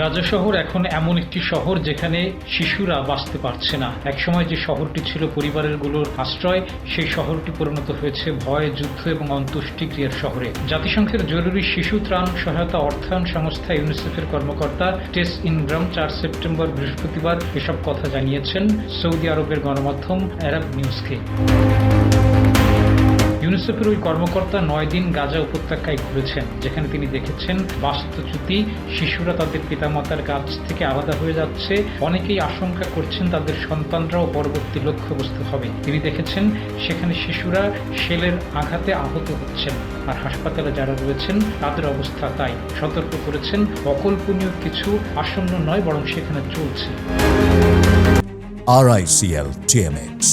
গাজা শহর এখন এমন একটি শহর যেখানে শিশুরা বাঁচতে পারছে না। একসময় যে শহরটি ছিল পরিবারেরগুলোর আশ্রয়, সেই শহরটি পরিণত হয়েছে ভয়, যুদ্ধ এবং অন্ত্যেষ্টিক্রিয়ার শহরে। জাতিসংঘের জরুরি শিশু ত্রাণ সহায়তা অর্থায়ন সংস্থা ইউনিসেফের কর্মকর্তা টেস ইনগ্রাম চার সেপ্টেম্বর বৃহস্পতিবার এসব কথা জানিয়েছেন সৌদি আরবের গণমাধ্যম অ্যারাব নিউজকে। ইউনিসেফের ওই কর্মকর্তা নয় দিন গাজা উপত্যকায় ঘুরেছেন, যেখানে তিনি দেখেছেন বাস্তুচ্যুতি শিশুরা তাদের পিতামাতার কাছ থেকে আলাদা হয়ে যাচ্ছে, অনেকেই আশঙ্কা করছেন তাদের সন্তানরাও পরবর্তী লক্ষ্যবস্তু হবে। তিনি দেখেছেন সেখানে শিশুরা শেলের আঘাতে আহত হচ্ছেন, আর হাসপাতালে যারা রয়েছেন, তাদের অবস্থা তাই। সতর্ক করেছেন, অকল্পনীয় কিছু আসন্ন নয়, বরং সেখানে চলছে। আরআইসিএল টিএমএক্স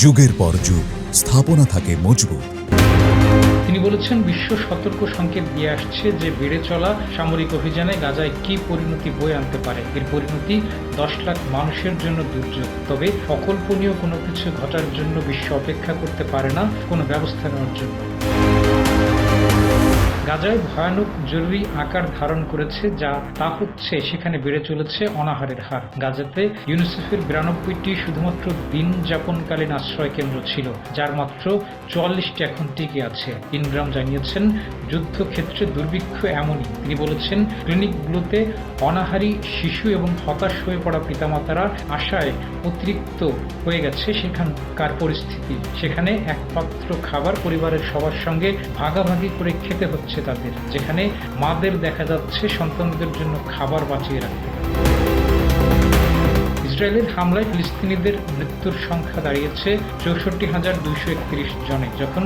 যুগের পর যুগ, স্থাপনা থাকে মজবুত। তিনি বলেছেন, বিশ্ব সতর্ক সংকেত দিয়ে আসছে যে বেড়ে চলা সামরিক অভিযানে গাজায় কি পরিণতি বয়ে আনতে পারে। এর পরিণতি দশ লাখ মানুষের জন্য দুর্যোগ। তবে অকল্পনীয় কোনো কিছু ঘটার জন্য বিশ্ব অপেক্ষা করতে পারে না কোনো ব্যবস্থা নেওয়ার জন্য। গাজায় ভয়ানক জরুরি আকার ধারণ করেছে যা তা হচ্ছে সেখানে বেড়ে চলেছে অনাহারের হার। গাজাতে ইউনিসেফের বিরানব্বইটি শুধুমাত্র দিন যাপনকালীন আশ্রয় কেন্দ্র ছিল, যার মাত্র চুয়াল্লিশটি এখন টিকে আছে। ইনগ্রাম জানিয়েছেন, যুদ্ধক্ষেত্রে দুর্ভিক্ষ এমনই। তিনি বলেছেন, ক্লিনিকগুলোতে অনাহারী শিশু এবং হতাশ হয়ে পড়া পিতামাতারা আশায় অতিরিক্ত হয়ে গেছে সেখানকার পরিস্থিতি। সেখানে একমাত্র খাবার পরিবারের সবার সঙ্গে ভাগাভাগি করে খেতে হচ্ছে তাদের যেখানে মাদের দেখা যাচ্ছে সন্তানদের জন্য খাবার বাঁচিয়ে রাখতে। ইসরায়েলের হামলায় ফিলিস্তিনিদের মৃত্যুর সংখ্যা দাঁড়িয়েছে চৌষট্টি হাজার দুইশো একত্রিশ জনে। যখন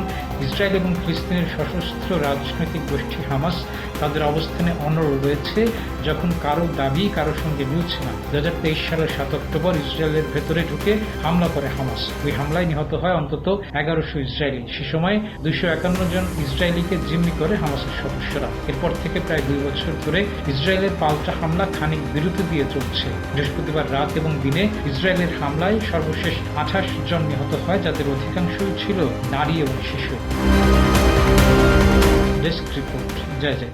ইসরায়েল এবং ফিলিস্তিনের সশস্ত্র রাজনৈতিক গোষ্ঠী হামাস তাদের অবস্থানে অনড় রয়েছে, যখন কারও দাবি কারও সঙ্গে মিলছে না। দু হাজার তেইশ সালের সাত অক্টোবর ইসরায়েলের ভেতরে ঢুকে হামলা করে হামাস। ওই হামলায় নিহত হয় অন্তত এগারোশো ইসরায়েলি। সে সময় দুইশো একান্ন জন ইসরায়েলিকে জিম্মি করে হামাসের সদস্যরা। এরপর থেকে প্রায় দুই বছর ধরে ইসরায়েলের পাল্টা হামলা খানিক বিরতি দিয়ে চলছে। বৃহস্পতিবার রাত এবং দিনে ইসরায়েলের হামলায় সর্বশেষ আঠাশ জন নিহত হয়, যাদের অধিকাংশই ছিল নারী এবং শিশু। ডেস্ক রিপোর্ট, জয় জয়